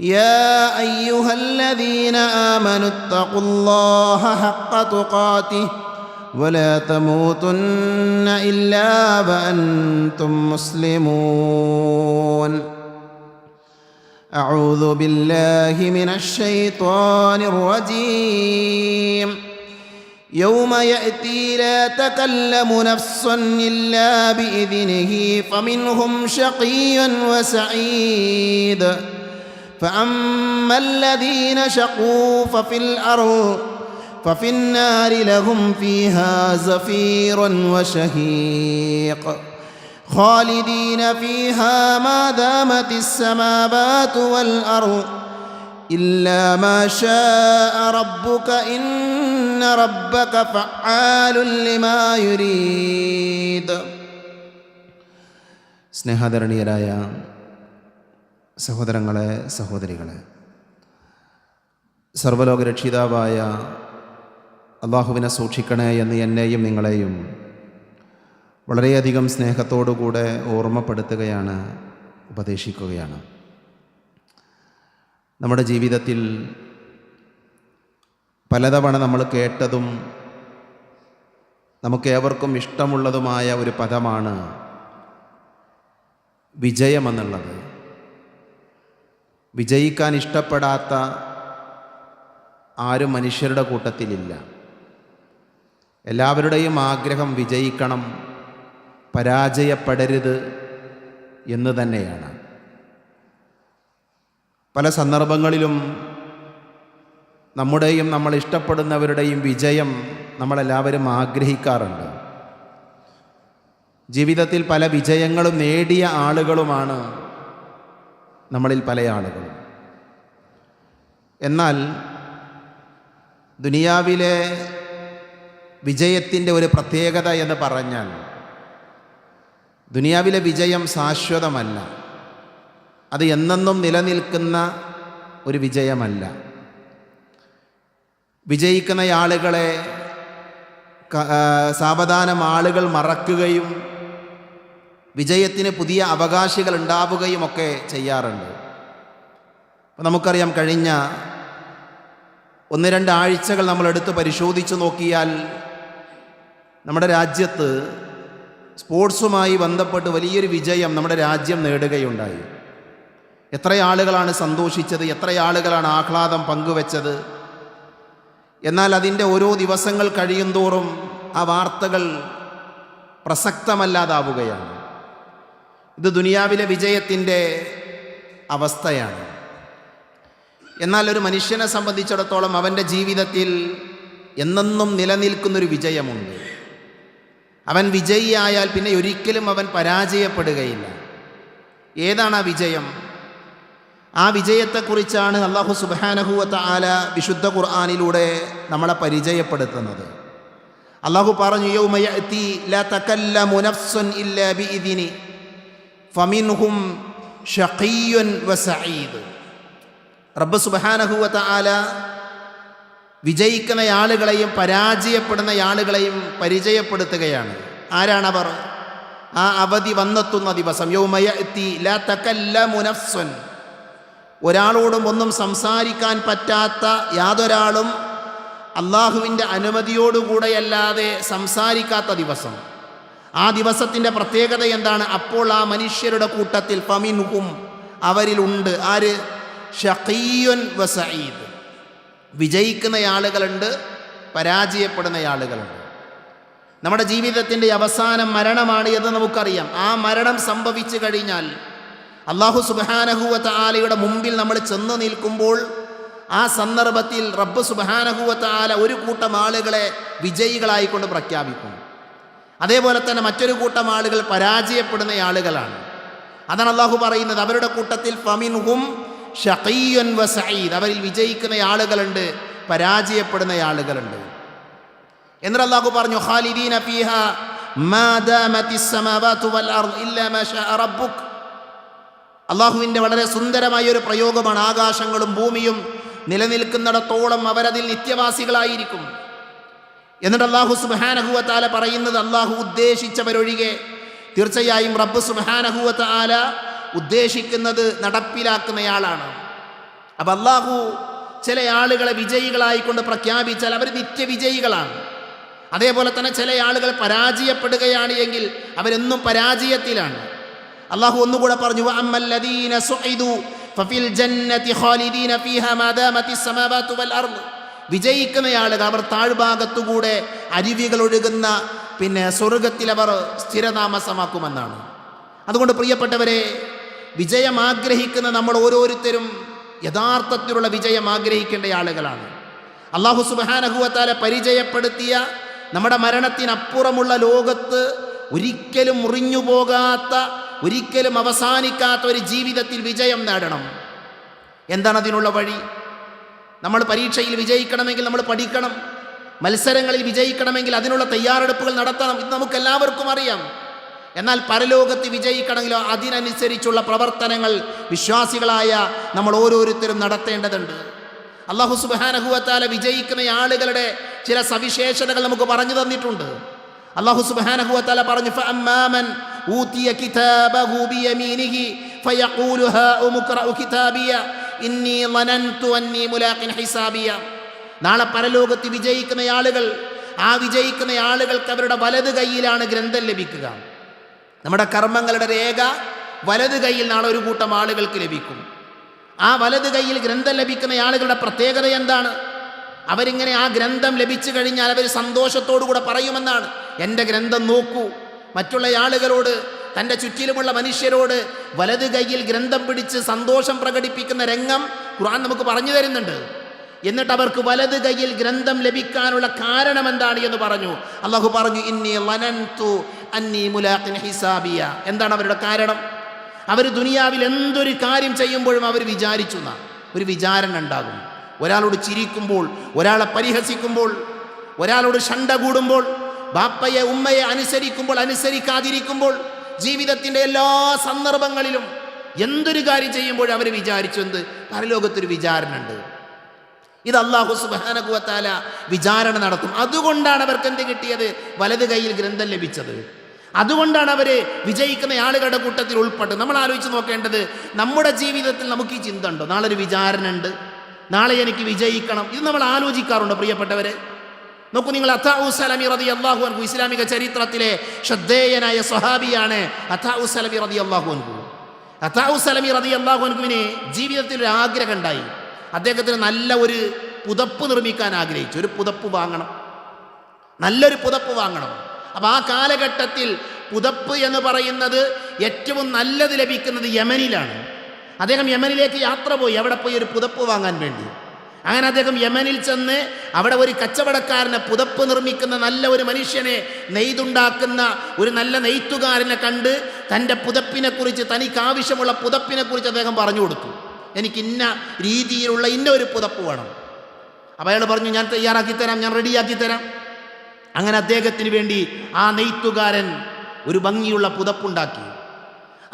يا أيها الذين آمنوا اتقوا الله حق تقاته ولا تموتن إلا وأنتم مسلمون. أعوذ بالله من الشيطان الرجيم. يوم يأتي لا تكلم نفس إلا بإذنه فمنهم شقي وسعيد. فأما الذين شقوا ففي الأرض ففي النار لهم فيها زفير وشهيق خالدين فيها ما دامت السماوات والأرض إلا ما شاء ربك إن ربك فعال لما يريد സ്നേഹധരണീയരായ സഹോദരങ്ങളെ സഹോദരികളെ. സർവലോക രക്ഷിതാവായ അള്ളാഹുവിനെ സൂക്ഷിക്കണേ എന്ന് എന്നെയും നിങ്ങളെയും വളരെയധികം സ്നേഹത്തോടുകൂടെ ഓർമ്മപ്പെടുത്തുകയാണ് ഉപദേശിക്കുകയാണ്. നമ്മുടെ ജീവിതത്തിൽ പലതവണ നമ്മൾ കേട്ടതും നമുക്കേവർക്കും ഇഷ്ടമുള്ളതുമായ ഒരു പദമാണ് വിജയമെന്നുള്ളത്. വിജയിക്കാൻ ഇഷ്ടപ്പെടാത്ത ആരും മനുഷ്യരുടെ കൂട്ടത്തിലില്ല. എല്ലാവരുടെയും ആഗ്രഹം വിജയിക്കണം പരാജയപ്പെടരുത് എന്ന് തന്നെയാണ്. പല സന്ദർഭങ്ങളിലും നമ്മുടെയും നമ്മൾ ഇഷ്ടപ്പെടുന്നവരുടെയും വിജയം നമ്മളെല്ലാവരും ആഗ്രഹിക്കാറുണ്ട്. ജീവിതത്തിൽ പല വിജയങ്ങളും നേടിയ ആളുകളുമാണ് നമ്മളിൽ പല ആളുകളും. എന്നാൽ ദുനിയാവിലെ വിജയത്തിന്റെ ഒരു പ്രത്യേകത എന്ന് പറഞ്ഞാൽ ദുനിയാവിലെ വിജയം ശാശ്വതമല്ല. അത് എന്നെന്നും നിലനിൽക്കുന്ന ഒരു വിജയമല്ല. വിജയിക്കുന്ന ആളുകളെ സാവധാനം ആളുകൾ മറക്കുകയും വിജയത്തിന് പുതിയ അവകാശികൾ ഉണ്ടാവുകയും ഒക്കെ ചെയ്യാറുണ്ട്. അപ്പോൾ നമുക്കറിയാം കഴിഞ്ഞ ഒന്ന് രണ്ട് ആഴ്ചകൾ നമ്മൾ എടുത്ത് പരിശോധിച്ച് നോക്കിയാൽ നമ്മുടെ രാജ്യത്ത് സ്പോർട്സുമായി ബന്ധപ്പെട്ട് വലിയൊരു വിജയം നമ്മുടെ രാജ്യം നേടുകയുണ്ടായി. എത്ര ആളുകളാണ് സന്തോഷിച്ചത് എത്ര ആളുകളാണ് ആഹ്ലാദം പങ്കുവച്ചത്. എന്നാൽ അതിന്റെ ഓരോ ദിവസങ്ങൾ കഴിയുന്തോറും ആ വാർത്തകൾ പ്രസക്തമല്ലാതാവുകയാണ്. ഇത് ദുനിയാവിലെ വിജയത്തിന്റെ അവസ്ഥയാണ്. എന്നാൽ ഒരു മനുഷ്യനെ സംബന്ധിച്ചിടത്തോളം അവന്റെ ജീവിതത്തിൽ എന്നെന്നും നിലനിൽക്കുന്നൊരു വിജയമുണ്ട്. അവൻ വിജയിയായാൽ പിന്നെ ഒരിക്കലും അവൻ പരാജയപ്പെടുകയില്ല. ഏതാണ് ആ വിജയം? ആ വിജയത്തെക്കുറിച്ചാണ് അള്ളാഹു സുബാനഹുവത്ത ആല വിശുദ്ധ ഖുർആാനിലൂടെ നമ്മളെ പരിചയപ്പെടുത്തുന്നത്. അള്ളാഹു പറഞ്ഞു യൗമയഅതി ലാ മുനഫ്സുൻ ഇല്ല ബി ബിഇദ്നി. ഫമിൻഹും ഷഖിയ്യുൻ വസഈദ് റബ്ബ് സുബഹാനഹുവത്ത ആല വിജയിക്കുന്ന ആളുകളെയും പരാജയപ്പെടുന്ന ആളുകളെയും പരിചയപ്പെടുത്തുകയാണ്. ആരാണവർ ആ അവധി വന്നെത്തുന്ന ദിവസം. യൗമയഅതി ലാ തകല്ലമു മുനഫ്സൻ ഒരാളോടും ഒന്നും സംസാരിക്കാൻ പറ്റാത്ത യാതൊരാളും അള്ളാഹുവിന്റെ അനുമതിയോടുകൂടെയല്ലാതെ സംസാരിക്കാത്ത ദിവസം. ആ ദിവസത്തിന്റെ പ്രത്യേകത എന്താണ്? അപ്പോൾ ആ മനുഷ്യരുടെ കൂട്ടത്തിൽ ഫമിൻഹും അവരിലുണ്ട്. ആര്? ഷഖീയുൻ വസീദ് വിജയിക്കുന്ന ആളുകളുണ്ട് പരാജയപ്പെടുന്ന ആളുകളുണ്ട് നമ്മുടെ ജീവിതത്തിന്റെ അവസാനം മരണമാണ് എന്ന് നമുക്കറിയാം. ആ മരണം സംഭവിച്ചു കഴിഞ്ഞാൽ അള്ളാഹു സുബാനഹുവത്ത ആലയുടെ മുമ്പിൽ നമ്മൾ ചെന്ന് നിൽക്കുമ്പോൾ ആ സന്ദർഭത്തിൽ റബ്ബ് സുബാനഹുവത്ത ആല ഒരു കൂട്ടം ആളുകളെ വിജയികളായിക്കൊണ്ട് പ്രഖ്യാപിക്കും. അതേപോലെ തന്നെ മറ്റൊരു കൂട്ടം ആളുകൾ പരാജയപ്പെടുന്ന ആളുകളാണ്. അതാണ് അള്ളാഹു പറയുന്നത്. അവരുടെ കൂട്ടത്തിൽ ഫമിൻഹും അവരിൽ വിജയിക്കുന്ന ആളുകളുണ്ട് പരാജയപ്പെടുന്ന ആളുകളുണ്ട്. എന്നിട്ട് അള്ളാഹു പറഞ്ഞു ഖാലിദീന ഫീഹ മാ വൽ ഇല്ലാ മാ ശാഅ റബ്ബുക്. അള്ളാഹുവിന്റെ വളരെ സുന്ദരമായ ഒരു പ്രയോഗമാണ്. ആകാശങ്ങളും ഭൂമിയും നിലനിൽക്കുന്നിടത്തോളം അവരതിൽ നിത്യവാസികളായിരിക്കും. എന്നിട്ട് അള്ളാഹു സുബാനഹുവത്താല പറയുന്നത് അള്ളാഹു ഉദ്ദേശിച്ചവരൊഴികെ. തീർച്ചയായും റബ്ബ് സുബാനഹുവത്ത ആല ഉദ്ദേശിക്കുന്നത് നടപ്പിലാക്കുന്നയാളാണ്. അപ്പം അള്ളാഹു ചില ആളുകളെ വിജയികളായിക്കൊണ്ട് പ്രഖ്യാപിച്ചാൽ അവർ നിത്യവിജയികളാണ്. അതേപോലെ തന്നെ ചില ആളുകൾ പരാജയപ്പെടുകയാണ് എങ്കിൽ അവരെന്നും പരാജയത്തിലാണ്. അള്ളാഹു ഒന്നുകൂടെ പറഞ്ഞു അമ്മല്ലദീന സുഇദു ഫഫിൽ ജന്നതി ഖാലിദീന ഫീഹാ മാദാമതി സമാവാതു വൽ അർദ്. വിജയിക്കുന്ന ആളുകൾ അവർ താഴ്ഭാഗത്തുകൂടെ അരുവികൾ ഒഴുകുന്ന പിന്നെ സ്വർഗത്തിൽ അവർ സ്ഥിരതാമസമാക്കുമെന്നാണ്. അതുകൊണ്ട് പ്രിയപ്പെട്ടവരെ വിജയം ആഗ്രഹിക്കുന്ന നമ്മൾ ഓരോരുത്തരും യഥാർത്ഥത്തിലുള്ള വിജയം ആഗ്രഹിക്കേണ്ട ആളുകളാണ്. അള്ളാഹു സുബാനഹുവത്താലെ പരിചയപ്പെടുത്തിയ നമ്മുടെ മരണത്തിനപ്പുറമുള്ള ലോകത്ത് ഒരിക്കലും മുറിഞ്ഞു പോകാത്ത ഒരിക്കലും അവസാനിക്കാത്ത ഒരു ജീവിതത്തിൽ വിജയം നേടണം. എന്താണ് അതിനുള്ള വഴി? നമ്മൾ പരീക്ഷയിൽ വിജയിക്കണമെങ്കിൽ നമ്മൾ പഠിക്കണം. മത്സരങ്ങളിൽ വിജയിക്കണമെങ്കിൽ അതിനുള്ള തയ്യാറെടുപ്പുകൾ നടത്തണം. ഇത് നമുക്ക് എല്ലാവർക്കും അറിയാം. എന്നാൽ പരലോകത്ത് വിജയിക്കണമെങ്കിലോ അതിനനുസരിച്ചുള്ള പ്രവർത്തനങ്ങൾ വിശ്വാസികളായ നമ്മൾ ഓരോരുത്തരും നടത്തേണ്ടതുണ്ട്. അള്ളാഹു സുബാനഹുവത്താല വിജയിക്കുന്ന ആളുകളുടെ ചില സവിശേഷതകൾ നമുക്ക് പറഞ്ഞു തന്നിട്ടുണ്ട്. അള്ളാഹു സുബാനഹുവത്താല പറഞ്ഞു "ഫഅമ്മാമൻ ഊതിയ കിതാബഹു ബിയമീനിഹി ഫയഖൂലു ഹാ ഇഖ്റഉ കിതാബിയ ഇന്നി വനന്തു അന്നി മുലാഖിൻ ഹിസാബിയ. നാളെ പരലോകത്ത് വിജയിക്കുന്ന ആളുകൾ ആ വിജയിക്കുന്ന ആളുകൾക്ക് അവരുടെ വലത് കൈയിലാണ് ഗ്രന്ഥം ലഭിക്കുക. നമ്മുടെ കർമ്മങ്ങളുടെ രേഖ വലത് കൈയിൽ നാളെ ഒരു കൂട്ടം ആളുകൾക്ക് ലഭിക്കും. ആ വലത് കൈയിൽ ഗ്രന്ഥം ലഭിക്കുന്ന ആളുകളുടെ പ്രത്യേകത എന്താണ്? അവരിങ്ങനെ ആ ഗ്രന്ഥം ലഭിച്ചു കഴിഞ്ഞാൽ അവർ സന്തോഷത്തോടു കൂടെ പറയുമെന്നാണ്. എന്റെ ഗ്രന്ഥം നോക്കൂ. മറ്റുള്ള ആളുകളോട് തന്റെ ചുറ്റിലുമുള്ള മനുഷ്യരോട് വലത് കൈയിൽ ഗ്രന്ഥം പിടിച്ച് സന്തോഷം പ്രകടിപ്പിക്കുന്ന രംഗം ഖുർആൻ നമുക്ക് പറഞ്ഞു തരുന്നുണ്ട്. എന്നിട്ട് അവർക്ക് വലത് കൈയിൽ ഗ്രന്ഥം ലഭിക്കാനുള്ള കാരണം എന്താണ് എന്ന് പറഞ്ഞു. അള്ളാഹു പറഞ്ഞു ഇന്നി വനന്തു അന്നി മുലാഖിൻ ഹിസാബിയ. എന്താണ് അവരുടെ കാരണം? അവർ ദുനിയാവിൽ എന്തൊരു കാര്യം ചെയ്യുമ്പോഴും അവർ വിചാരിച്ചു എന്നാ. ഒരു വിചാരണ ഉണ്ടാകും. ഒരാളോട് ചിരിക്കുമ്പോൾ ഒരാളെ പരിഹസിക്കുമ്പോൾ ഒരാളോട് ഷണ്ട കൂടുമ്പോൾ ബാപ്പയെ ഉമ്മയെ അനുസരിക്കുമ്പോൾ അനുസരിക്കാതിരിക്കുമ്പോൾ ജീവിതത്തിന്റെ എല്ലാ സന്ദർഭങ്ങളിലും എന്തൊരു കാര്യം ചെയ്യുമ്പോഴും അവർ വിചാരിച്ചു എന്ത്? പരലോകത്തൊരു വിചാരണ ഉണ്ട് ഇത് അള്ളാഹു സുബാനകുവത്താല വിചാരണ നടത്തും. അതുകൊണ്ടാണ് അവർക്ക് എന്ത് കിട്ടിയത്? വലത് കൈയിൽ ഗ്രന്ഥം ലഭിച്ചത്. അതുകൊണ്ടാണ് അവർ വിജയിക്കുന്ന ആളുകളുടെ കൂട്ടത്തിൽ ഉൾപ്പെട്ടത് നമ്മൾ ആലോചിച്ച് നോക്കേണ്ടത് നമ്മുടെ ജീവിതത്തിൽ നമുക്ക് ഈ ചിന്ത ഉണ്ടോ? നാളെ ഒരു വിചാരണ ഉണ്ട് നാളെ എനിക്ക് വിജയിക്കണം. ഇത് നമ്മൾ ആലോചിക്കാറുണ്ടോ പ്രിയപ്പെട്ടവരെ? നോക്കൂ നിങ്ങൾ സലമി റതി അള്ളാഹു അൻഹു ഇസ്ലാമിക ചരിത്രത്തിലെ ശ്രദ്ധേയനായ സ്വഹാബിയാണ് അത്താഉ സലമി റതി അള്ളാഹു അൻഹു. അത്താഉ സലമി റതി അള്ളാഹു അൻഹുവിന് ജീവിതത്തിൽ ഒരു ആഗ്രഹം ഉണ്ടായി അദ്ദേഹത്തിന് നല്ല ഒരു പുതപ്പ് നിർമ്മിക്കാൻ ആഗ്രഹിച്ചു. ഒരു പുതപ്പ് വാങ്ങണം. നല്ലൊരു പുതപ്പ് വാങ്ങണം. അപ്പോൾ ആ കാലഘട്ടത്തിൽ പുതപ്പ് എന്ന് പറയുന്നത് ഏറ്റവും നല്ലത് ലഭിക്കുന്നത് യമനിലാണ്. അദ്ദേഹം യമനിലേക്ക് യാത്ര പോയി. അവിടെ പോയി ഒരു പുതപ്പ് വാങ്ങാൻ വേണ്ടി. അങ്ങനെ അദ്ദേഹം യമനിൽ ചെന്ന് അവിടെ ഒരു കച്ചവടക്കാരനെ പുതപ്പ് നിർമ്മിക്കുന്ന നല്ല ഒരു മനുഷ്യനെ നെയ്തുണ്ടാക്കുന്ന ഒരു നല്ല നെയ്ത്തുകാരനെ കണ്ട് തന്റെ പുതപ്പിനെ കുറിച്ച് തനിക്ക് ആവശ്യമുള്ള പുതപ്പിനെ കുറിച്ച് അദ്ദേഹം പറഞ്ഞു കൊടുത്തു. എനിക്ക് ഇന്ന രീതിയിലുള്ള ഇന്ന ഒരു പുതപ്പ് വേണം. അപ്പോൾ അയാൾ പറഞ്ഞു ഞാൻ തയ്യാറാക്കി തരാം ഞാൻ റെഡിയാക്കി തരാം. അങ്ങനെ അദ്ദേഹത്തിന് വേണ്ടി ആ നെയ്ത്തുകാരൻ ഒരു ഭംഗിയുള്ള പുതപ്പുണ്ടാക്കി.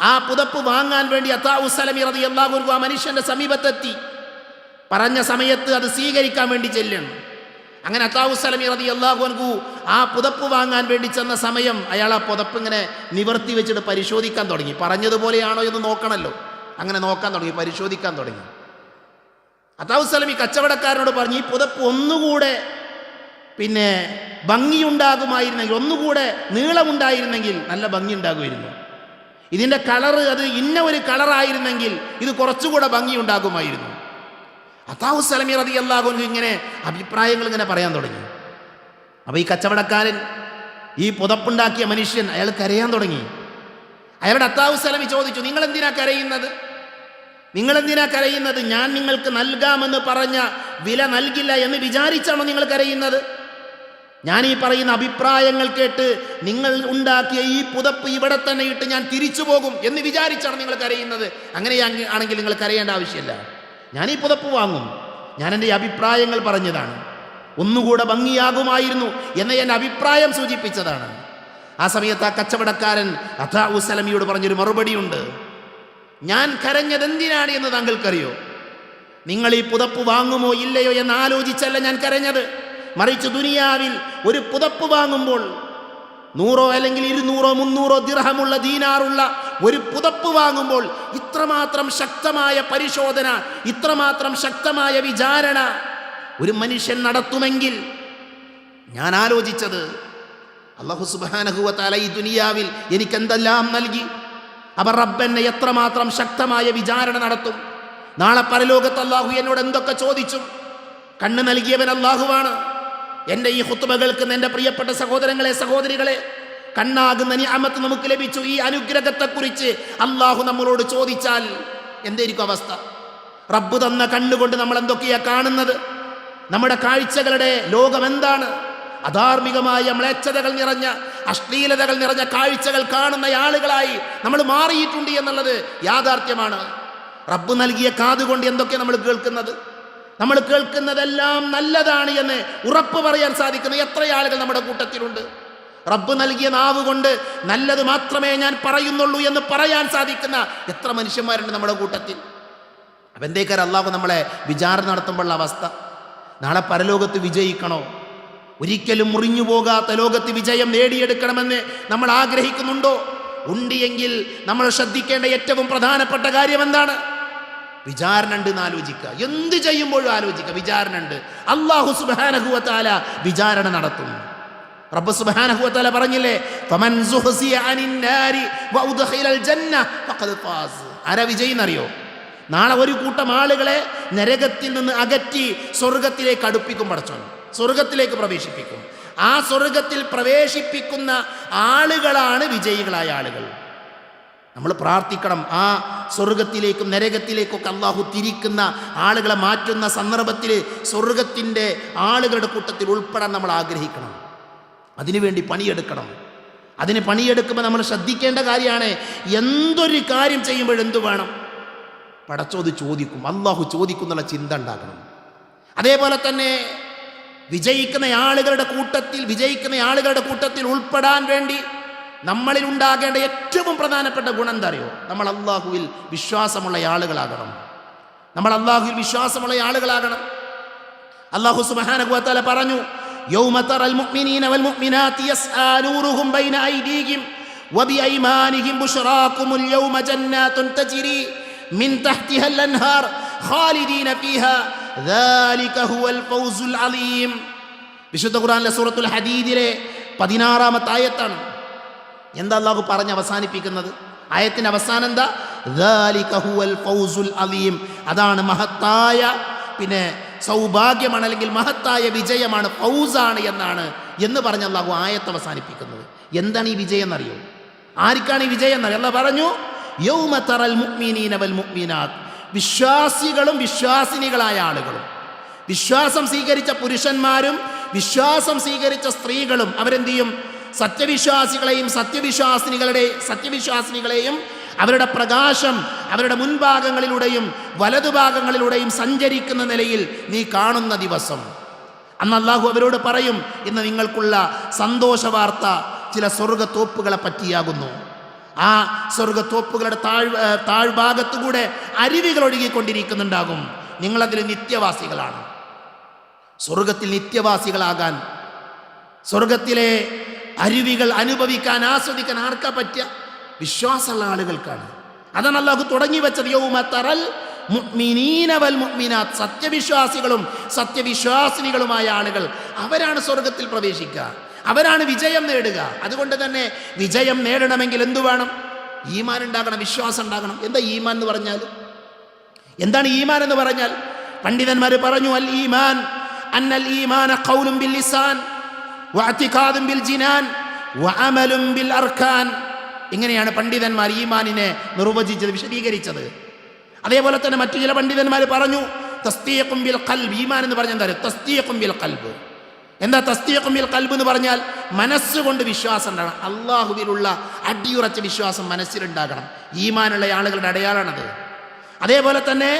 ആ പുതപ്പ് വാങ്ങാൻ വേണ്ടി അത്താ സലമി റതി അള്ളാഹു ആ മനുഷ്യന്റെ സമീപത്തെത്തി. പറഞ്ഞ സമയത്ത് അത് സ്വീകരിക്കാൻ വേണ്ടി ചെല്ലണം അങ്ങനെ അത്താവു സലമി റതി അള്ളാഹുൻകു ആ പുതപ്പ് വാങ്ങാൻ വേണ്ടി ചെന്ന സമയം അയാൾ ആ പുതപ്പ് ഇങ്ങനെ നിവർത്തി വെച്ചിട്ട് പരിശോധിക്കാൻ തുടങ്ങി. പറഞ്ഞതുപോലെയാണോ എന്ന് നോക്കണമല്ലോ അങ്ങനെ നോക്കാൻ തുടങ്ങി പരിശോധിക്കാൻ തുടങ്ങി. അത്താവു സലമി കച്ചവടക്കാരനോട് പറഞ്ഞു ഈ പുതപ്പ് ഒന്നുകൂടെ പിന്നെ ഭംഗിയുണ്ടാകുമായിരുന്നെങ്കിൽ ഒന്നുകൂടെ നീളമുണ്ടായിരുന്നെങ്കിൽ നല്ല ഭംഗി ഉണ്ടാകുമായിരുന്നു ഇതിന്റെ കളറ് അത് ഇന്ന ഒരു കളറായിരുന്നെങ്കിൽ ഇത് കുറച്ചുകൂടെ ഭംഗി ഉണ്ടാകുമായിരുന്നു അത്താവു സലമി റതി ഇങ്ങനെ അഭിപ്രായങ്ങൾ ഇങ്ങനെ പറയാൻ തുടങ്ങി. അപ്പോൾ ഈ കച്ചവടക്കാരൻ ഈ പുതപ്പുണ്ടാക്കിയ മനുഷ്യൻ അയാൾ കരയാൻ തുടങ്ങി. അയാളുടെ അത്താവു സലമി ചോദിച്ചു നിങ്ങൾ എന്തിനാ കരയുന്നത്? നിങ്ങൾ എന്തിനാ കരയുന്നത്? ഞാൻ നിങ്ങൾക്ക് നൽകാമെന്ന് പറഞ്ഞ വില നൽകില്ല എന്ന് വിചാരിച്ചാണോ നിങ്ങൾ കരയുന്നത്? ഞാൻ ഈ പറയുന്ന അഭിപ്രായങ്ങൾ കേട്ട് നിങ്ങൾ ഉണ്ടാക്കിയ ഈ പുതപ്പ് ഇവിടെ തന്നെ ഇട്ട് ഞാൻ തിരിച്ചു പോകും എന്ന് വിചാരിച്ചാണ് നിങ്ങൾ കരയുന്നത്? അങ്ങനെ ആണെങ്കിൽ നിങ്ങൾ കരയേണ്ട ആവശ്യമില്ല. ഞാൻ ഈ പുതപ്പ് വാങ്ങും. ഞാൻ എന്റെ അഭിപ്രായങ്ങൾ പറഞ്ഞതാണ്. ഒന്നുകൂടെ ഭംഗിയാകുമായിരുന്നു എന്ന എന്റെ അഭിപ്രായം സൂചിപ്പിച്ചതാണ്. ആ സമയത്ത് ആ കച്ചവടക്കാരൻ അഥാ ഉസലമിയോട് പറഞ്ഞൊരു മറുപടിയുണ്ട്. ഞാൻ കരഞ്ഞത് എന്തിനാണ് എന്ന് താങ്കൾക്കറിയോ? നിങ്ങൾ ഈ പുതപ്പ് വാങ്ങുമോ ഇല്ലയോ എന്ന് ആലോചിച്ചല്ല ഞാൻ കരഞ്ഞത്. മറിച്ച് ദുനിയാവിൽ ഒരു പുതപ്പ് വാങ്ങുമ്പോൾ നൂറോ അല്ലെങ്കിൽ ഇരുന്നൂറോ മുന്നൂറോ ദിർഹമുള്ള ദീനാറുള്ള ഒരു പുതപ്പ് വാങ്ങുമ്പോൾ ഇത്രമാത്രം ശക്തമായ പരിശോധന ഇത്രമാത്രം ശക്തമായ വിചാരണ ഒരു മനുഷ്യൻ നടത്തുമെങ്കിൽ ഞാൻ ആലോചിച്ചത് അള്ളാഹു സുബാനഹുവത്താല ഈ ദുനിയാവിൽ എനിക്കെന്തെല്ലാം നൽകി? അവർ റബ്ബെന്നെ എത്രമാത്രം ശക്തമായ വിചാരണ നടത്തും? നാളെ പരലോകത്ത് അള്ളാഹു എന്നോട് എന്തൊക്കെ ചോദിച്ചു? കണ്ണ് നൽകിയവൻ അള്ളാഹുവാണ്. എന്റെ ഈ ഹുത്തുബകൾക്ക് എന്റെ പ്രിയപ്പെട്ട സഹോദരങ്ങളെ സഹോദരികളെ കണ്ണാകുന്ന നിയമത്ത് നമുക്ക് ലഭിച്ചു. ഈ അനുഗ്രഹത്തെക്കുറിച്ച് അള്ളാഹു നമ്മളോട് ചോദിച്ചാൽ എന്തായിരിക്കും അവസ്ഥ? റബ്ബ് തന്ന കണ്ണുകൊണ്ട് നമ്മൾ എന്തൊക്കെയാ കാണുന്നത്? നമ്മുടെ കാഴ്ചകളുടെ ലോകം എന്താണ്? അധാർമികമായ മ്ലേച്ഛതകൾ നിറഞ്ഞ അശ്ലീലതകൾ നിറഞ്ഞ കാഴ്ചകൾ കാണുന്ന ആളുകളായി നമ്മൾ മാറിയിട്ടുണ്ട് എന്നുള്ളത് യാഥാർത്ഥ്യമാണ്. റബ്ബ് നൽകിയ കാതുകൊണ്ട് എന്തൊക്കെ നമ്മൾ കേൾക്കുന്നത്? നമ്മൾ കേൾക്കുന്നതെല്ലാം നല്ലതാണ് എന്ന് ഉറപ്പ് പറയാൻ സാധിക്കുന്ന. എത്ര ആളുകൾ നമ്മുടെ കൂട്ടത്തിലുണ്ട്? റബ്ബ് നൽകിയ നാവ് കൊണ്ട് നല്ലത് മാത്രമേ ഞാൻ പറയുന്നുള്ളൂ എന്ന് പറയാൻ സാധിക്കുന്ന എത്ര മനുഷ്യന്മാരുണ്ട് നമ്മുടെ കൂട്ടത്തിൽ? അപ്പം എന്തേക്കാർ അള്ളാഹു നമ്മളെ വിചാരണ നടത്തുമ്പോഴുള്ള അവസ്ഥ? നാളെ പരലോകത്ത് വിജയിക്കണോ? ഒരിക്കലും മുറിഞ്ഞു പോകാത്ത ലോകത്ത് വിജയം നേടിയെടുക്കണമെന്ന് നമ്മൾ ആഗ്രഹിക്കുന്നുണ്ടോ? ഉണ്ട് എങ്കിൽ നമ്മൾ ശ്രദ്ധിക്കേണ്ട ഏറ്റവും പ്രധാനപ്പെട്ട കാര്യം എന്താണ്? വിചാരണ ഉണ്ട് എന്ന് ആലോചിക്കുക. എന്ത് ചെയ്യുമ്പോഴും ആലോചിക്കുക. വിചാരണ ഉണ്ട് അള്ളാഹു സുബാനഹുവത്താല വിചാരണ നടത്തും. റബ്ബ് സുബാനഹുവത്താല പറഞ്ഞില്ലേ ആരാ വിജയി അറിയോ നാളെ ഒരു കൂട്ടം ആളുകളെ നരകത്തിൽ നിന്ന് അകറ്റി സ്വർഗത്തിലേക്ക് അടുപ്പിക്കും പടച്ചോൻ. സ്വർഗത്തിലേക്ക് പ്രവേശിപ്പിക്കും. ആ സ്വർഗത്തിൽ പ്രവേശിപ്പിക്കുന്ന ആളുകളാണ് വിജയികളായ ആളുകൾ. നമ്മൾ പ്രാർത്ഥിക്കണം. ആ സ്വർഗത്തിലേക്കും നരകത്തിലേക്കൊക്കെ അള്ളാഹു തിരിക്കുന്ന ആളുകളെ മാറ്റുന്ന സന്ദർഭത്തിൽ സ്വർഗത്തിന്റെ ആളുകളുടെ കൂട്ടത്തിൽ ഉൾപ്പെടാൻ നമ്മൾ ആഗ്രഹിക്കണം. അതിനുവേണ്ടി പണിയെടുക്കണം. അതിന് പണിയെടുക്കുമ്പോൾ നമ്മൾ ശ്രദ്ധിക്കേണ്ട കാര്യമാണ് എന്തൊരു കാര്യം ചെയ്യുമ്പോൾ എന്തു വേണം? പടച്ചോത് ചോദിക്കും. അള്ളാഹു ചോദിക്കുന്നുള്ള ചിന്ത ഉണ്ടാക്കണം അതേപോലെ തന്നെ വിജയിക്കുന്ന ആളുകളുടെ കൂട്ടത്തിൽ വിജയിക്കുന്ന ആളുകളുടെ കൂട്ടത്തിൽ ഉൾപ്പെടാൻ വേണ്ടി നമ്മളിൽ ഉണ്ടാകേണ്ട ഏറ്റവും പ്രധാനപ്പെട്ട ഗുണം എന്താ അറിയോ നമ്മൾ അള്ളാഹുവിൽ വിശ്വാസമുള്ള ആളുകളാകണം. നമ്മൾ അള്ളാഹുവിൽ വിശ്വാസമുള്ള ആളുകളാകണം. അള്ളാഹു സുബാനകുവത്താല പറഞ്ഞു വിശുദ്ധ സൂറത്തുൽ ഹദീദിലെ പതിനാറാമത്തെ ആയത്താണ് എന്താ അള്ളാഹു പറഞ്ഞ് അവസാനിപ്പിക്കുന്നത്? ആയത്തിന് അവസാനം എന്താ? ഫൗസുൽ അലീം. അതാണ് മഹത്തായ പിന്നെ സൗഭാഗ്യമാണ് അല്ലെങ്കിൽ മഹത്തായ വിജയമാണ് ഫൗസാണ് എന്നാണ് എന്ന് പറഞ്ഞ അള്ളാഹു ആയത്ത് അവസാനിപ്പിക്കുന്നത്. എന്താണ് ഈ വിജയം എന്നറിയോ? ആർക്കാണ് ഈ വിജയം എന്നറിയോ? അല്ല പറഞ്ഞു യൗമ തറൽ മുഅ്മിനീന വൽ മുക്മീനാത്ത് വിശ്വാസികളും വിശ്വാസിനികളായ ആളുകളും. വിശ്വാസം സ്വീകരിച്ച പുരുഷന്മാരും വിശ്വാസം സ്വീകരിച്ച സ്ത്രീകളും അവരെന്ത് ചെയ്യും? സത്യവിശ്വാസികളെയും സത്യവിശ്വാസിനികളുടെ സത്യവിശ്വാസിനികളെയും അവരുടെ പ്രകാശം അവരുടെ മുൻഭാഗങ്ങളിലൂടെയും വലതുഭാഗങ്ങളിലൂടെയും സഞ്ചരിക്കുന്ന നിലയിൽ നീ കാണുന്ന ദിവസം. അന്ന് അള്ളാഹു അവരോട് പറയും ഇന്ന് നിങ്ങൾക്കുള്ള സന്തോഷ വാർത്ത ചില സ്വർഗത്തോപ്പുകളെ പറ്റിയാകുന്നു. ആ സ്വർഗത്തോപ്പുകളുടെ താഴ് താഴ്ഭാഗത്തുകൂടെ അരുവികൾ ഒഴുകിക്കൊണ്ടിരിക്കുന്നുണ്ടാകും. നിങ്ങളതിൽ നിത്യവാസികളാണ്. സ്വർഗത്തിൽ നിത്യവാസികളാകാൻ സ്വർഗത്തിലെ അരുവികൾ അനുഭവിക്കാൻ ആസ്വദിക്കാൻ ആർക്കാ പറ്റിയ വിശ്വാസമുള്ള ആളുകൾക്കാണ്. അതാണ് അള്ളാഹു തുടങ്ങി വെച്ചത്. യൗമ തറൽ മുഅ്മിനീന വൽ മുഅ്മിനാത്ത്. സത്യവിശ്വാസികളും സത്യവിശ്വാസിനികളുമായ ആളുകൾ അവരാണ് സ്വർഗത്തിൽ പ്രവേശിക്കുക. അവരാണ് വിജയം നേടുക. അതുകൊണ്ട് തന്നെ വിജയം നേടണമെങ്കിൽ എന്തു വേണം? ഈമാൻ ഉണ്ടാകണം വിശ്വാസം ഉണ്ടാകണം എന്താ ഈമാൻ എന്ന് പറഞ്ഞാൽ? എന്താണ് ഈമാൻ എന്ന് പറഞ്ഞാൽ? പണ്ഡിതന്മാർ പറഞ്ഞു അൽ ഈമാൻ അന്നൽ ഖൗലും ബിൽ ലിസാൻ. വഅതിഖാദും ബിൽ ജിനാൻ വഅമലും ബിൽ അർക്കാൻ ഇങ്ങനെയാണ് പണ്ഡിതന്മാർ ഈമാനിനെ നിർവചിച്ചത് വിശദീകരിച്ചത്. അതേപോലെ തന്നെ മറ്റു ചില പണ്ഡിതന്മാർ പറഞ്ഞു തസ്തീഖും ബിൽ ഖൽബ്. ഈമാൻ എന്ന് പറഞ്ഞാൽ എന്താ തസ്തീഖും ബിൽ ഖൽബ്. എന്താ തസ്തീഖും ബിൽ ഖൽബ് എന്ന് പറഞ്ഞാൽ മനസ്സുകൊണ്ട് വിശ്വാസം ഉണ്ടാകണം അള്ളാഹുവിലുള്ള അടിയുറച്ച വിശ്വാസം മനസ്സിലുണ്ടാകണം. ഈമാനുള്ള ആളുകളുടെ അടയാളമാണത് അതേപോലെ തന്നെ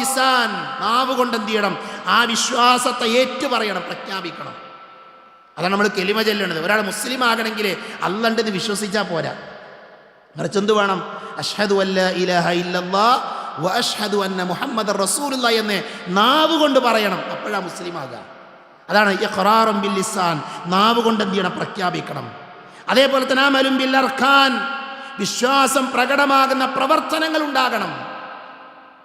ലിസാൻ നാവ് കൊണ്ട് എന്ത് ചെയ്യണം? ആ വിശ്വാസത്തെ ഏറ്റു പറയണം പ്രഖ്യാപിക്കണം. അതാണ് നമ്മൾ കെലിമ ചെല്ലണത് ഒരാൾ മുസ്ലിം ആകണമെങ്കിൽ അല്ലണ്ടെന്ന് വിശ്വസിച്ചാൽ പോരാ. മറിച്ച് എന്ത് വേണം? അഷ്ഹദു അല്ല ഇലഹ ഇല്ലല്ലാ വ അഷ്ഹദു അന്ന മുഹമ്മദ് റസൂലുള്ള എന്ന് നാവ് കൊണ്ട് പറയണം. അപ്പോഴാ മുസ്ലിം ആകുക അതാണ് ഇഖ്റാറും ബിൽ ലിസാൻ. നാവ് കൊണ്ട് എന്ത് ചെയ്യണം? പ്രഖ്യാപിക്കണം. അതേപോലെ തന്നെ ബിൽ അർഖാൻ. വിശ്വാസം പ്രകടമാകുന്ന പ്രവർത്തനങ്ങൾ ഉണ്ടാകണം.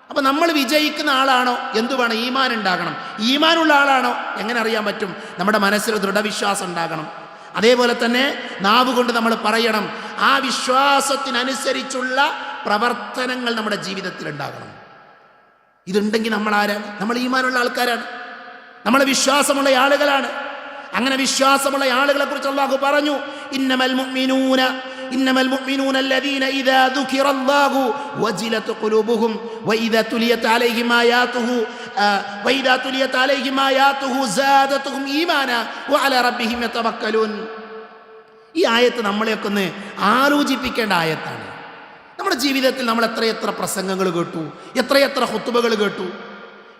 അപ്പൊ നമ്മൾ വിജയിക്കുന്ന ആളാണോ? എന്തു വേണം? ഈമാൻ ഉണ്ടാകണം. ഈമാനുള്ള ആളാണോ? എങ്ങനെ അറിയാൻ പറ്റും? നമ്മുടെ മനസ്സിൽ ദൃഢവിശ്വാസം ഉണ്ടാകണം. അതേപോലെ തന്നെ നാവ് കൊണ്ട് നമ്മൾ പറയണം ആ വിശ്വാസത്തിനനുസരിച്ചുള്ള പ്രവർത്തനങ്ങൾ നമ്മുടെ ജീവിതത്തിൽ ഉണ്ടാകണം. ഇതുണ്ടെങ്കിൽ നമ്മൾ ആരാണ്? നമ്മൾ ഈമാനുള്ള ആൾക്കാരാണ്. നമ്മൾ വിശ്വാസമുള്ള ആളുകളാണ്. അങ്ങനെ വിശ്വാസമുള്ള ആളുകളെ കുറിച്ച് അള്ളാഹു പറഞ്ഞു ഇന്നമൽ മുഅ്മിനൂന ഇന്നമൽ മുഅ്മിനൂന الذين اذا ذكر الله وجلت قلوبهم واذا تليت عليهم اياته آه، واذا تليت عليهم اياته زادتهم ايمانا وعلى ربهم يتوكلون ഈ ആയത്ത് നമ്മളെയൊക്കെ ഒന്ന് ആലോചിപ്പിക്കേണ്ട ആയത്താണ് നമ്മുടെ ജീവിതത്തിൽ നമ്മൾ എത്രയെത്ര പ്രസംഗങ്ങൾ കേട്ടു എത്രയെത്ര ഹുത്തുബകൾ കേട്ടു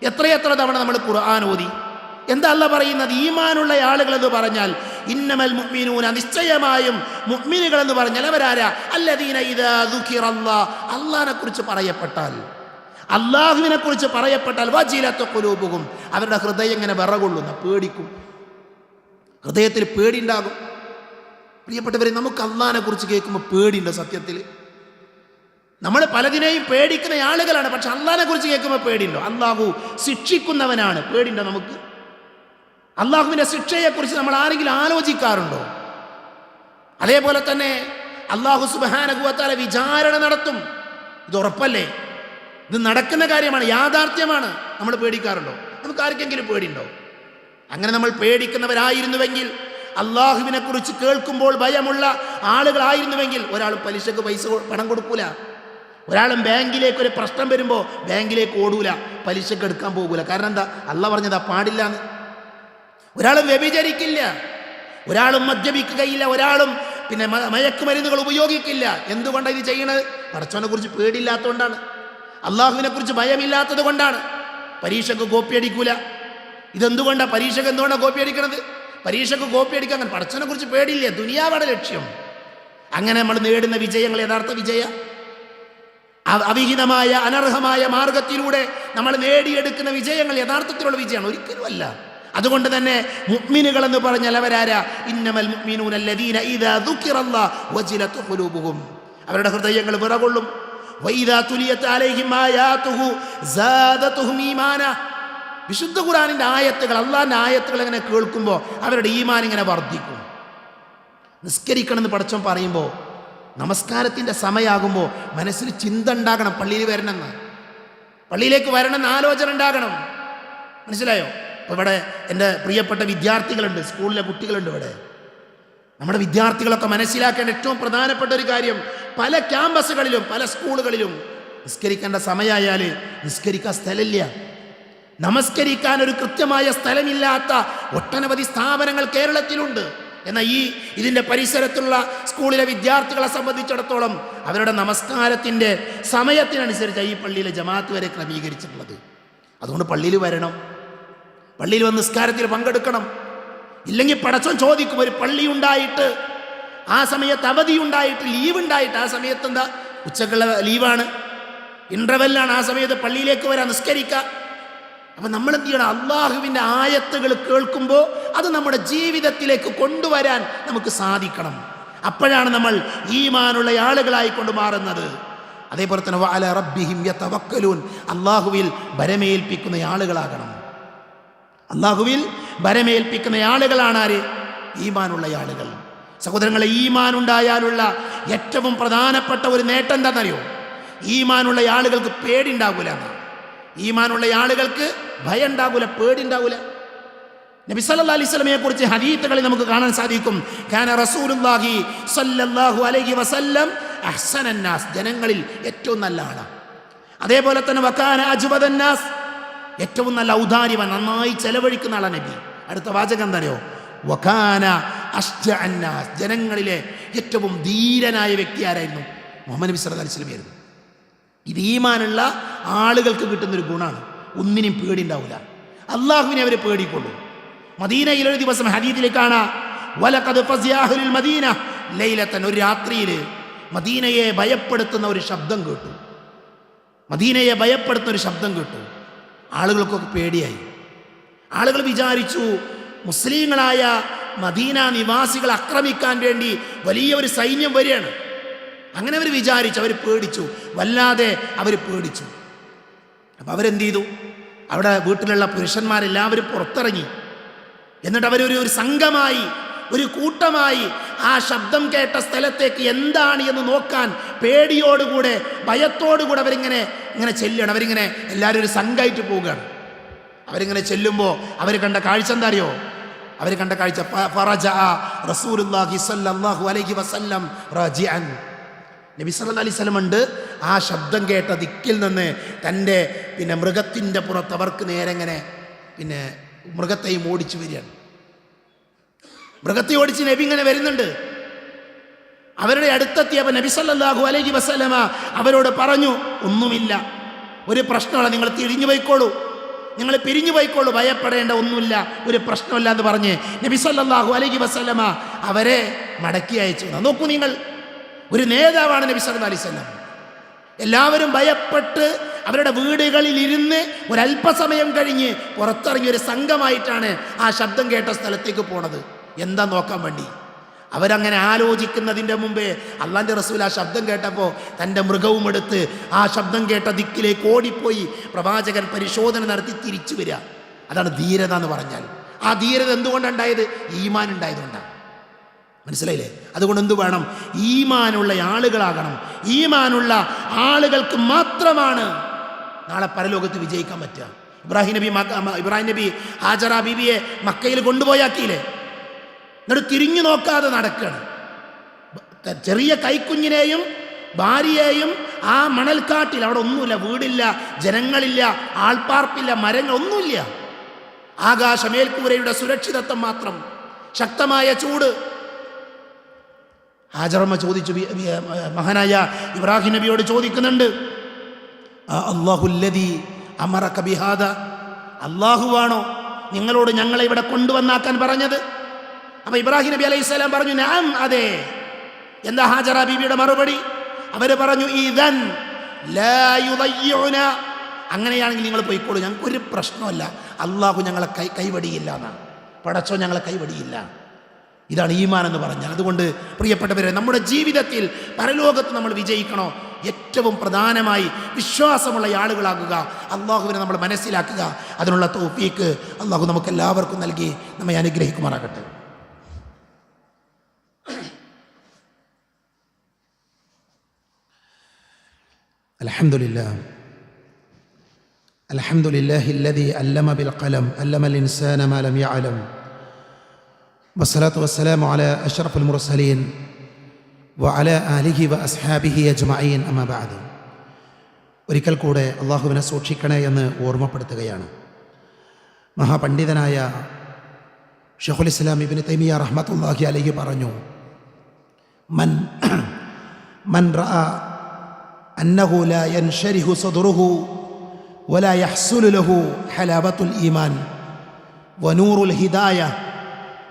എത്രയെത്ര തവണ നമ്മൾ ഖുർആൻ ഓതി എന്താ അല്ല പറയുന്നത്? ഈമാനുള്ള ആളുകൾ എന്ന് പറഞ്ഞാൽ ഇന്നമൽ മുഅ്മിനൂന നിശ്ചയമായും മുഹ്മിനുകൾ എന്ന് പറഞ്ഞാൽ അവരാരാ? അല്ലദീന ദുഖിറല്ലാ. അള്ളാഹിനെ കുറിച്ച് പറയപ്പെട്ടാൽ അള്ളാഹുവിനെ കുറിച്ച് പറയപ്പെട്ടാൽ വജീലത്തെ കുലൂപുകും അവരുടെ ഹൃദയം ഇങ്ങനെ വിറകൊള്ളുന്ന പേടിക്കും. ഹൃദയത്തിൽ പേടിയുണ്ടാകും. പ്രിയപ്പെട്ടവരെ നമുക്ക് അള്ളാഹിനെ കുറിച്ച് കേൾക്കുമ്പോൾ പേടിയുണ്ട് സത്യത്തിൽ. നമ്മൾ പലതിനെയും പേടിക്കുന്ന ആളുകളാണ് പക്ഷെ അള്ളാഹിനെ കുറിച്ച് കേൾക്കുമ്പോൾ പേടിയുണ്ടോ? അള്ളാഹു ശിക്ഷിക്കുന്നവനാണ്. പേടിയുണ്ടോ നമുക്ക്? അള്ളാഹുവിന്റെ ശിക്ഷയെക്കുറിച്ച് നമ്മൾ ആരെങ്കിലും ആലോചിക്കാറുണ്ടോ? അതേപോലെ തന്നെ അള്ളാഹു സുബാനകുവത്താല വിചാരണ നടത്തും. ഇത് ഉറപ്പല്ലേ? ഇത് നടക്കുന്ന കാര്യമാണ് യാഥാർത്ഥ്യമാണ്. നമ്മൾ പേടിക്കാറുണ്ടോ? നമുക്ക് ആർക്കെങ്കിലും പേടിയുണ്ടോ? അങ്ങനെ നമ്മൾ പേടിക്കുന്നവരായിരുന്നുവെങ്കിൽ അള്ളാഹുവിനെ കുറിച്ച് കേൾക്കുമ്പോൾ ഭയമുള്ള ആളുകളായിരുന്നുവെങ്കിൽ ഒരാൾ പലിശക്ക് പൈസ പണം കൊടുക്കൂല. ഒരാളും ബാങ്കിലേക്ക് ഒരു പ്രശ്നം വരുമ്പോൾ ബാങ്കിലേക്ക് ഓടൂല പലിശക്ക് എടുക്കാൻ പോകൂല. കാരണം എന്താ? അല്ല പറഞ്ഞതാ പാടില്ല എന്ന് ഒരാളും വ്യഭിചരിക്കില്ല. ഒരാളും മദ്യപിക്കുകയില്ല ഒരാളും പിന്നെ മയക്കുമരുന്നുകൾ ഉപയോഗിക്കില്ല. എന്തുകൊണ്ടാണ് ഇത് ചെയ്യണത്? പടച്ചവനെ കുറിച്ച് പേടിയില്ലാത്തതുകൊണ്ടാണ് അള്ളാഹുവിനെ കുറിച്ച് ഭയമില്ലാത്തത് കൊണ്ടാണ്. പരീക്ഷക്ക് കോപ്പി അടിക്കൂല. ഇതെന്തുകൊണ്ടാണ് പരീക്ഷക്ക് എന്തുകൊണ്ടാണ് കോപ്പി അടിക്കണത്? പരീക്ഷക്ക് കോപ്പി അടിക്കാൻ അങ്ങനെ പടച്ചവനെ കുറിച്ച് പേടിയില്ല. ദുനിയാവാണ് ലക്ഷ്യം. അങ്ങനെ നമ്മൾ നേടുന്ന വിജയങ്ങൾ യഥാർത്ഥ വിജയ. അവിഹിതമായ അനർഹമായ മാർഗത്തിലൂടെ നമ്മൾ നേടിയെടുക്കുന്ന വിജയങ്ങൾ യഥാർത്ഥത്തിലുള്ള വിജയമാണ്. ഒരിക്കലുമല്ല. അതുകൊണ്ട് തന്നെ മുഗ്മിനുകൾ എന്ന് പറഞ്ഞാൽ അവരാരാ? ഇന്നമൽ മുഅ്മിനൂന അല്ലദീന ഇദാ ഖുലൂബുഹും. അവരുടെ ഹൃദയങ്ങൾ വിറകൊള്ളും. വൈദാ വിശുദ്ധ ഖുർആനിന്റെ ആയത്തുകൾ അള്ളാഹിന്റെ ആയത്തുകൾ ഇങ്ങനെ കേൾക്കുമ്പോൾ അവരുടെ ഈമാൻ ഇങ്ങനെ വർദ്ധിക്കും. നിസ്കരിക്കണമെന്ന് പടച്ചോൻ പറയുമ്പോൾ നമസ്കാരത്തിന്റെ സമയമാകുമ്പോൾ മനസ്സിൽ ചിന്ത ഉണ്ടാകണം പള്ളിയിൽ വരണമെന്ന്. പള്ളിയിലേക്ക് വരണമെന്ന് ആലോചന ഉണ്ടാകണം. മനസ്സിലായോ? ഇവിടെ എന്റെ പ്രിയപ്പെട്ട വിദ്യാർത്ഥികളുണ്ട് സ്കൂളിലെ കുട്ടികളുണ്ട് ഇവിടെ. നമ്മുടെ വിദ്യാർത്ഥികളൊക്കെ മനസ്സിലാക്കേണ്ട ഏറ്റവും പ്രധാനപ്പെട്ട ഒരു കാര്യം പല ക്യാമ്പസുകളിലും പല സ്കൂളുകളിലും നിസ്കരിക്കേണ്ട സമയമായാൽ നിസ്കരിക്കാൻ സ്ഥലമില്ല. നമസ്കരിക്കാൻ ഒരു കൃത്യമായ സ്ഥലമില്ലാത്ത ഒട്ടനവധി സ്ഥാപനങ്ങൾ കേരളത്തിലുണ്ട്. എന്നാൽ ഈ ഇതിന്റെ പരിസരത്തുള്ള സ്കൂളിലെ വിദ്യാർത്ഥികളെ സംബന്ധിച്ചിടത്തോളം അവരുടെ നമസ്കാരത്തിന്റെ സമയത്തിനനുസരിച്ച് ഈ പള്ളിയിലെ ജമാഅത്ത് വരെ ക്രമീകരിച്ചിട്ടുള്ളത്. അതുകൊണ്ട് പള്ളിയിൽ വരണം. പള്ളിയിൽ വന്ന് നിസ്കാരത്തിൽ പങ്കെടുക്കണം. ഇല്ലെങ്കിൽ പടച്ചോൻ ചോദിക്കും ഒരു പള്ളി ഉണ്ടായിട്ട് ആ സമയത്ത് അവധി ഉണ്ടായിട്ട് ലീവ് ഉണ്ടായിട്ട് ആ സമയത്ത് എന്താ? ഉച്ചക്കുള്ള ലീവാണ് ഇന്റർവെല്ലാണ് ആ സമയത്ത് പള്ളിയിലേക്ക് വരാൻ നിസ്കരിക്കുക അപ്പം നമ്മൾ എന്ത് ചെയ്യണം? അള്ളാഹുവിന്റെ ആയത്തുകൾ കേൾക്കുമ്പോൾ അത് നമ്മുടെ ജീവിതത്തിലേക്ക് കൊണ്ടുവരാൻ നമുക്ക് സാധിക്കണം. അപ്പോഴാണ് നമ്മൾ ഈമാനുള്ള ആളുകളായി കൊണ്ട് മാറുന്നത്. അതേപോലെ തന്നെ അള്ളാഹുവിൽ ഭരമേൽപ്പിക്കുന്ന ആളുകളാകണം. അള്ളാഹുവിൽ ഭരമേൽപ്പിക്കുന്ന ആളുകളാണ് ആര് ഈമാനുള്ള ആളുകൾ സഹോദരങ്ങളെ ഈമാൻ ഉണ്ടായാലുള്ള ഏറ്റവും പ്രധാനപ്പെട്ട ഒരു നേട്ടം എന്താണെന്നറിയോ? ഈമാനുള്ള ആളുകൾക്ക് പേടി ഉണ്ടാകൂല. ഈമാനുള്ള ആളുകൾക്ക് ഭയം ഉണ്ടാകൂല പേടി ഉണ്ടാകൂല നബി സല്ലല്ലാഹു അലൈഹി വസല്ലമയെ കുറിച്ച് ഹദീത്തുകളിൽ നമുക്ക് കാണാൻ സാധിക്കും. കാന റസൂലുള്ളാഹി സല്ലല്ലാഹു അലൈഹി വസല്ലം അഹ്സനന്നാസ് ജനങ്ങളിൽ ഏറ്റവും നല്ല ആളാണ് അതേപോലെ തന്നെ വക്കാന അജ്വദന്നാസ് ഏറ്റവും നല്ല ഔദാര്യവ നന്നായി ചെലവഴിക്കുന്ന ആളാണ് നബി. അടുത്ത വാചകം എന്താ വഖാന അഷ്ജഅന്നാസ് ജനങ്ങളിലെ ഏറ്റവും ധീരനായ വ്യക്തി ആരായിരുന്നു? മുഹമ്മദ് നബി സല്ലല്ലാഹു അലൈഹി വസല്ലമയായിരുന്നു ഇത് ഈമാനുള്ള ആളുകൾക്ക് കിട്ടുന്നൊരു ഗുണമാണ്. ഒന്നിനും പേടി ഉണ്ടാവില്ല അള്ളാഹുവിനെ അവർ പേടിക്കൊള്ളൂ. മദീനയിൽ ഒരു ദിവസം ഹദീദിൽ കാണാ മദീന ലൈലത്തൻ. ഒരു രാത്രിയിൽ മദീനയെ ഭയപ്പെടുത്തുന്ന ഒരു ശബ്ദം കേട്ടു. മദീനയെ ഭയപ്പെടുത്തുന്ന ഒരു ശബ്ദം കേട്ടു. ആളുകൾക്കൊക്കെ പേടിയായി. ആളുകൾ വിചാരിച്ചു മുസ്ലിങ്ങളായ മദീന നിവാസികൾ ആക്രമിക്കാൻ വേണ്ടി വലിയ ഒരു സൈന്യം വരികയാണ്. അങ്ങനെ അവർ വിചാരിച്ചു അവർ പേടിച്ചു. വല്ലാതെ അവർ പേടിച്ചു. അപ്പം അവരെന്ത് ചെയ്തു? അവിടെ വീട്ടിലുള്ള പുരുഷന്മാരെല്ലാവരും പുറത്തിറങ്ങി. എന്നിട്ട് അവരൊരു ഒരു സംഘമായി ഒരു കൂട്ടമായി ആ ശബ്ദം കേട്ട സ്ഥലത്തേക്ക് എന്താണ് എന്ന് നോക്കാൻ പേടിയോടുകൂടെ ഭയത്തോടുകൂടെ അവരിങ്ങനെ ഇങ്ങനെ ചെല്ലുകയാണ്. അവരിങ്ങനെ എല്ലാവരും ഒരു സംഘമായിട്ട് പോവുകയാണ്. അവരിങ്ങനെ ചെല്ലുമ്പോൾ അവർ കണ്ട കാഴ്ച എന്താ അറിയോ? അവർ കണ്ട കാഴ്ച റസൂലുള്ളാഹി സ്വല്ലല്ലാഹു അലൈഹി വസല്ലം നബി സല്ലല്ലാഹു അലൈഹി വസല്ലം ഉണ്ട്. ആ ശബ്ദം കേട്ട ദിക്കിൽ നിന്ന് തന്റെ പിന്നെ മൃഗത്തിന്റെ പുറത്ത് അവർക്ക് നേരെ ഇങ്ങനെ പിന്നെ മൃഗത്തെയും ഓടിച്ചു വരികയാണ്. മൃഗത്തെ ഓടിച്ച് നബി ഇങ്ങനെ വരുന്നുണ്ട്. അവരുടെ അടുത്തെത്തിയപ്പോൾ നബി സല്ലല്ലാഹു അലൈഹി വസ്ലമ അവരോട് പറഞ്ഞു ഒന്നുമില്ല. ഒരു പ്രശ്നമല്ല നിങ്ങൾ തിരിഞ്ഞു പോയിക്കോളൂ. നിങ്ങൾ പിരിഞ്ഞു പോയിക്കോളൂ ഭയപ്പെടേണ്ട ഒന്നുമില്ല. ഒരു പ്രശ്നമില്ല എന്ന് പറഞ്ഞ് നബി സല്ലല്ലാഹു അലൈഹി വസ്ലമ അവരെ മടക്കി അയച്ചു. നോക്കൂ നിങ്ങൾ. ഒരു നേതാവാണ് നബി സല്ലാ അലൈഹി വസല്ലം. എല്ലാവരും ഭയപ്പെട്ട് അവരുടെ വീടുകളിൽ ഇരുന്ന് ഒരല്പസമയം കഴിഞ്ഞ് പുറത്തിറങ്ങിയ ഒരു സംഘമായിട്ടാണ് ആ ശബ്ദം കേട്ട സ്ഥലത്തേക്ക് പോണത്. എന്താ നോക്കാൻ വേണ്ടി? അവരങ്ങനെ ആലോചിക്കുന്നതിന്റെ മുമ്പേ അള്ളാന്റെ റസൂൽ ആ ശബ്ദം കേട്ടപ്പോൾ തന്റെ മൃഗവും എടുത്ത് ആ ശബ്ദം കേട്ട ദിക്കിലേക്ക് ഓടിപ്പോയി പ്രവാചകൻ പരിശോധന നടത്തി തിരിച്ചു വരിക. അതാണ് ധീരത എന്ന് പറഞ്ഞാൽ. ആ ധീരത എന്തുകൊണ്ടുണ്ടായത്? ഈമാൻ ഉണ്ടായതുകൊണ്ടാണ് മനസ്സിലായില്ലേ? അതുകൊണ്ട് എന്ത് വേണം? ഈമാനുള്ള ആളുകളാകണം. ഈമാനുള്ള ആളുകൾക്ക് മാത്രമാണ് നാളെ പരലോകത്ത് വിജയിക്കാൻ പറ്റുക. ഇബ്രാഹിം നബി ഇബ്രാഹിം നബി ഹാജറ ബിബിയെ മക്കയിൽ കൊണ്ടുപോയാക്കിയില്ലേ എന്നിട്ട് തിരിഞ്ഞു നോക്കാതെ നടക്കണം. ചെറിയ കൈക്കുഞ്ഞിനെയും ഭാര്യയെയും ആ മണൽക്കാട്ടിൽ അവിടെ ഒന്നുമില്ല വീടില്ല ജനങ്ങളില്ല ആൾപ്പാർപ്പില്ല മരങ്ങൾ ഒന്നുമില്ല. ആകാശമേൽക്കൂരയുടെ സുരക്ഷിതത്വം മാത്രം. ശക്തമായ ചൂട്. ഹാജറമ്മ ചോദിച്ചു മഹാനായ ഇബ്രാഹിം നബിയോട് ചോദിക്കുന്നുണ്ട് അള്ളാഹുല്ലതി അമറ അമറക ബിഹാദ? അള്ളാഹുവാണോ നിങ്ങളോട് ഞങ്ങളെ ഇവിടെ കൊണ്ടുവന്നാക്കാൻ പറഞ്ഞത്? അപ്പൊ ഇബ്രാഹിം നബി അലൈഹി സ്വലാം പറഞ്ഞു ഞാൻ അതെ. എന്താ ഹാജറ ബീബിയുടെ മറുപടി? അവർ പറഞ്ഞു ഇതൻ ലാ യുദയ്യിഉന." അങ്ങനെയാണെങ്കിൽ നിങ്ങൾ പോയിക്കോളൂ. ഞങ്ങൾക്ക് ഒരു പ്രശ്നമല്ല. അള്ളാഹു ഞങ്ങളെ കൈ കൈവടിയില്ല എന്നാണ്. പടച്ചോ ഞങ്ങളെ കൈവടിയില്ല. ഇതാണ് ഈമാൻ എന്ന് പറഞ്ഞാൽ. അതുകൊണ്ട് പ്രിയപ്പെട്ടവരെ നമ്മുടെ ജീവിതത്തിൽ പരലോകത്ത് നമ്മൾ വിജയിക്കണോ? ഏറ്റവും പ്രധാനമായി വിശ്വാസമുള്ള ആളുകളാകുക അള്ളാഹുവിനെ നമ്മൾ മനസ്സിലാക്കുക. അതിനുള്ള തോഫീക്ക് അള്ളാഹു നമുക്ക് എല്ലാവർക്കും നൽകി നമ്മെ അനുഗ്രഹിക്കുമാറാകട്ടെ. الحمد لله الحمد لله الذي علم بالقلم علم الإنسان ما لم يعلم والصلاة والسلام على أشرف المرسلين وعلى آله وأصحابه أجمعين أما بعد ഒരിക്കൽ കൂടെ അള്ളാഹുവിനെ സൂക്ഷിക്കണേ എന്ന് ഓർമ്മപ്പെടുത്തുകയാണ് മഹാപണ്ഡിതനായ ഷെഖുൽ ഇസ്ലാം ഇബിന് തൈമിയ റഹ്മത്തുല്ലാഹി അലൈഹി പറഞ്ഞു മൻ മൻ റഅ അന്നഹു ലാ യൻഷരിഹു സദറുഹു ولا يحصل له حلاوة الإيمان ونور الهداية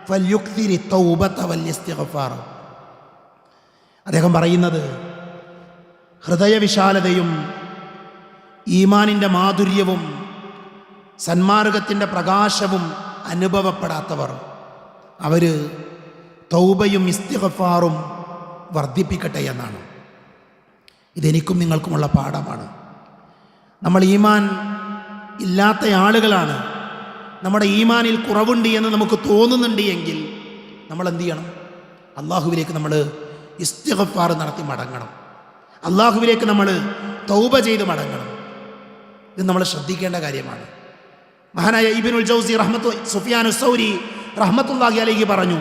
فليكثر التوبة والاستغفار അദ്ദേഹം പറയുന്നത് ഹൃദയവിശാലതയും ഈമാനിൻ്റെ മാധുര്യവും സന്മാർഗത്തിൻ്റെ പ്രകാശവും അനുഭവപ്പെടാത്തവർ അവർ തൗബയും ഇസ്തിഗഫാറും വർദ്ധിപ്പിക്കട്ടെ എന്നാണ് ഇതെനിക്കും നിങ്ങൾക്കുമുള്ള പാഠമാണ്. നമ്മൾ ഈമാൻ ഇല്ലാത്ത ആളുകളാണ്. നമ്മുടെ ഈമാനിൽ കുറവുണ്ട് എന്ന് നമുക്ക് തോന്നുന്നുണ്ട് എങ്കിൽ നമ്മൾ എന്ത് ചെയ്യണം? അള്ളാഹുവിലേക്ക് നമ്മൾ ഇസ്തിഗഫാർ നടത്തി മടങ്ങണം. അള്ളാഹുവിലേക്ക് നമ്മൾ തൗബ ചെയ്ത് മടങ്ങണം. ഇത് നമ്മൾ ശ്രദ്ധിക്കേണ്ട കാര്യമാണ്. മഹാനായ ഇബിനുൽ ജൗസി റഹ്മത്ത് സുഫിയാൻ സൗരി റഹ്മത്തുല്ലാഹി അലൈഹി പറഞ്ഞു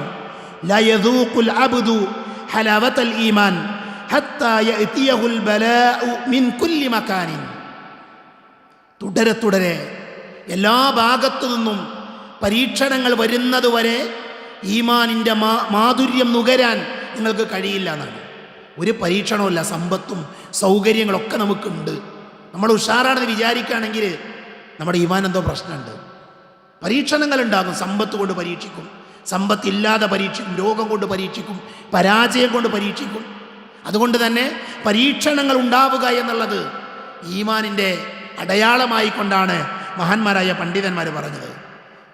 ലയദൂഖുൽ അബ്ദു ഹലാവത്തൽ ഈമാൻ തുടരെ തുടരെ. എല്ലാ ഭാഗത്തു നിന്നും പരീക്ഷണങ്ങൾ വരുന്നതുവരെ ഈമാനിന്റെ മാ മാധുര്യം നുകരാൻ നിങ്ങൾക്ക് കഴിയില്ല എന്നാണ്. ഒരു പരീക്ഷണമല്ല സമ്പത്തും സൗകര്യങ്ങളൊക്കെ നമുക്കുണ്ട്. നമ്മൾ ഉഷാറാണെന്ന് വിചാരിക്കുകയാണെങ്കിൽ നമ്മുടെ ഈമാൻ എന്തോ പ്രശ്നമുണ്ട്. പരീക്ഷണങ്ങൾ ഉണ്ടാകും സമ്പത്ത് കൊണ്ട് പരീക്ഷിക്കും. സമ്പത്തില്ലാതെ പരീക്ഷിക്കും രോഗം കൊണ്ട് പരീക്ഷിക്കും പരാജയം കൊണ്ട് പരീക്ഷിക്കും. അതുകൊണ്ട് തന്നെ പരീക്ഷണങ്ങൾ ഉണ്ടാവുക എന്നുള്ളത് ഈമാനിന്റെ അടയാളമായി കൊണ്ടാണ് മഹാന്മാരായ പണ്ഡിതന്മാർ പറഞ്ഞത്.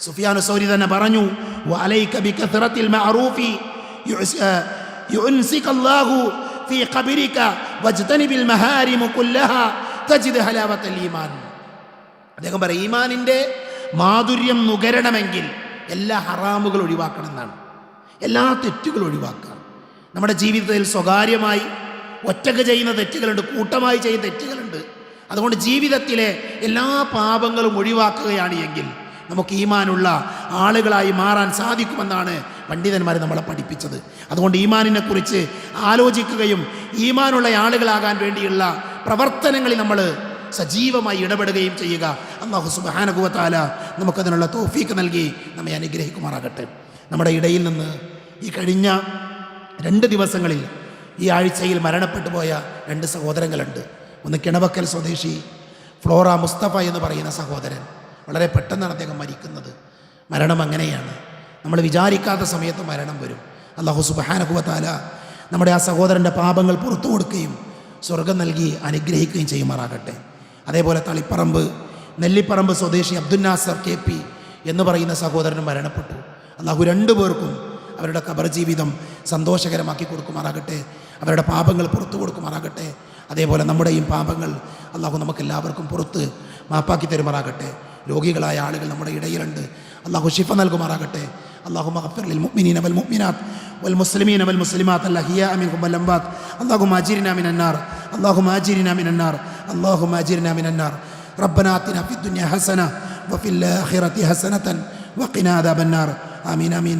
സുഫിയാനു സൗരി തന്നെ പറഞ്ഞു "വഅലൈക ബികഥറത്തിൽ മഅറൂഫി യുഅസ്- ആ, ഫീ ഖബരിക വജ്തനിബിൽ മഹാരിമ കുല്ലഹാ തജിദ് ഈമാൻ. അദ്ദേഹം ഈമാനിന്റെ മാധുര്യം നുകരണമെങ്കിൽ എല്ലാ ഹറാമുകൾ ഒഴിവാക്കണം എന്നാണ് എല്ലാ തെറ്റുകളും ഒഴിവാക്കുക. നമ്മുടെ ജീവിതത്തിൽ സ്വകാര്യമായി ഒറ്റയ്ക്ക് ചെയ്യുന്ന തെറ്റുകളുണ്ട് കൂട്ടമായി ചെയ്യുന്ന തെറ്റുകളുണ്ട്. അതുകൊണ്ട് ജീവിതത്തിലെ എല്ലാ പാപങ്ങളും ഒഴിവാക്കുകയാണ് എങ്കിൽ നമുക്ക് ഈമാനുള്ള ആളുകളായി മാറാൻ സാധിക്കുമെന്നാണ് പണ്ഡിതന്മാർ നമ്മളെ പഠിപ്പിച്ചത്. അതുകൊണ്ട് ഈമാനിനെ കുറിച്ച് ആലോചിക്കുകയും ഈമാനുള്ള ആളുകളാകാൻ വേണ്ടിയുള്ള പ്രവർത്തനങ്ങളിൽ നമ്മൾ സജീവമായി ഇടപെടുകയും ചെയ്യുക. അള്ളാഹു സുബാനകുവത്താല നമുക്കതിനുള്ള തോഫീക്ക് നൽകി നമ്മെ അനുഗ്രഹിക്കുമാറാകട്ടെ. നമ്മുടെ ഇടയിൽ നിന്ന് ഈ കഴിഞ്ഞ രണ്ട് ദിവസങ്ങളിൽ ഈ ആഴ്ചയിൽ മരണപ്പെട്ടു പോയ രണ്ട് സഹോദരങ്ങളുണ്ട്. ഒന്ന് കിണവക്കൽ സ്വദേശി ഫ്ലോറ മുസ്തഫ എന്ന് പറയുന്ന സഹോദരൻ. വളരെ പെട്ടെന്നാണ് അദ്ദേഹം മരിക്കുന്നത്. മരണം അങ്ങനെയാണ്. നമ്മൾ വിചാരിക്കാത്ത സമയത്ത് മരണം വരും. അള്ളാഹു സുബാനഹുവത്താല നമ്മുടെ ആ സഹോദരന്റെ പാപങ്ങൾ പുറത്തു കൊടുക്കുകയും സ്വർഗം നൽകി അനുഗ്രഹിക്കുകയും ചെയ്യുമാറാകട്ടെ. അതേപോലെ തളിപ്പറമ്പ് നെല്ലിപ്പറമ്പ് സ്വദേശി അബ്ദുൽ നാസർ കെ പി എന്ന് പറയുന്ന സഹോദരനും മരണപ്പെട്ടു. അള്ളാഹു രണ്ടു പേർക്കും അവരുടെ ഖബർ ജീവിതം സന്തോഷകരമാക്കി കൊടുക്കുമാറാകട്ടെ അവരുടെ പാപങ്ങൾ പുറത്തു കൊടുക്കുമാറാകട്ടെ അതേപോലെ നമ്മുടെയും പാപങ്ങൾ അള്ളാഹു നമുക്ക് എല്ലാവർക്കും പുറത്ത് മാപ്പാക്കി തരുമാറാകട്ടെ രോഗികളായ ആളുകൾ നമ്മുടെ ഇടയിലുണ്ട് അള്ളാഹു ഷിഫ നൽകുമാറാകട്ടെ അള്ളാഹു മഹഫിർ ലിൽ മുഅ്മിനീന വൽ മുഅ്മിനാത്ത് വൽ മുസ്ലിമീന വൽ മുസ്ലിമാത്ത് അൽഹിയാ മിൻഹും വൽ അംവാത്ത് اللهم اجرنا من النار اللهم اجرنا من النار اللهم اجرنا من النار ربنا آتنا في الدنيا حسنة وفي الآخرة حسنة وقنا عذاب النار آمين آمين